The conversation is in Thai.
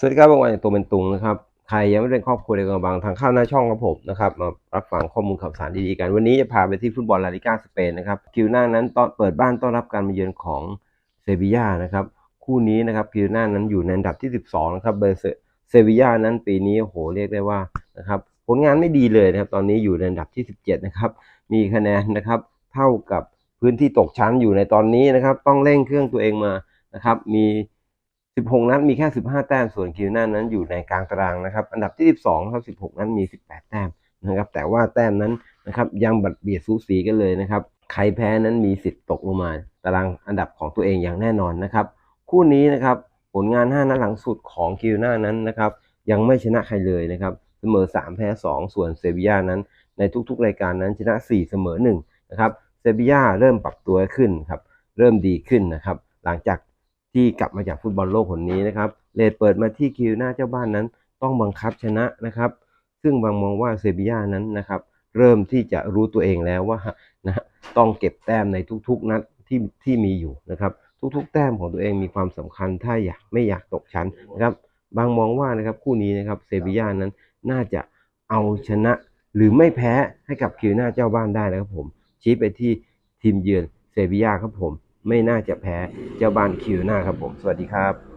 สวัสดีครับบางวันตัวเป็นตุงนะครับ ใครยังไม่เป็นครอบครัวเดียวกับบางทางเข้าหน้าช่องครับผมนะครับ มารับฟังข้อมูลข่าวสารดีๆกัน วันนี้จะพาไปที่ฟุตบอลลาลิก้าสเปนนะครับ คิวหน้านั้นตอนเปิดบ้านต้อนรับการมาเยือนของเซบีย่านะครับ คู่นี้นะครับคิวหน้านั้นอยู่ในอันดับที่ 12 นะครับเบอร์เซบีย่านั้นปีนี้โหเรียกได้ว่านะครับผลงานไม่ดีเลยนะครับ ตอนนี้อยู่ในอันดับที่ 17 นะครับ มีคะแนนนะครับเท่ากับพื้นที่ตกชั้นอยู่ในตอนนี้นะครับ ต้องเร่งเครื่องตัวเองมานะครับ มี 16 นัดมีแค่ 15 แต้ม ส่วนคิวน้านั้นอยู่ในกลางตารางนะครับ อันดับที่ 12ครับ16 นัดมี 18 แต้มนะครับ แต่ว่าแต้มนั้นนะครับยังบัดเบียดสูสีกันเลยนะครับ ใครแพ้นั้นมีสิทธิ์ตกลงมา ตารางอันดับของตัวเองอย่างแน่นอนนะครับ คู่นี้นะครับผลงาน 5 นัดหลังสุดของคิวน้านั้นนะครับยังไม่ชนะใครเลยนะครับเสมอ 3 แพ้ 2 ส่วนเซบียานั้น ในทุกๆ รายการนั้นชนะ 4 เสมอ1นะครับเซบียาเริ่มปรับตัวขึ้นครับเริ่มดีขึ้นนะครับหลังจาก ที่กลับมาจากฟุตบอลโลกคนนี้นะครับเลดเปิดมาที่คิวหน้าเจ้าบ้านนั้น ต้องบังคับชนะนะครับ ซึ่งบางมองว่าเซบีย่านั้นนะครับเริ่มที่จะรู้ตัวเองแล้วว่านะต้องเก็บแต้มในทุกๆนัดที่ที่มีอยู่นะครับ ทุกๆ แต้มของตัวเองมีความสำคัญถ้าอยากไม่อยากตกชั้นนะครับบางมองว่านะครับคู่นี้นะครับเซบีย่านั้นน่าจะเอาชนะหรือไม่แพ้ให้กับคิวหน้าเจ้าบ้านได้นะครับผมชี้ไปที่ทีมเยือนเซบีย่าครับผม ไม่น่าจะแพ้เจ้าบ้านคิวหน้าครับผม สวัสดีครับ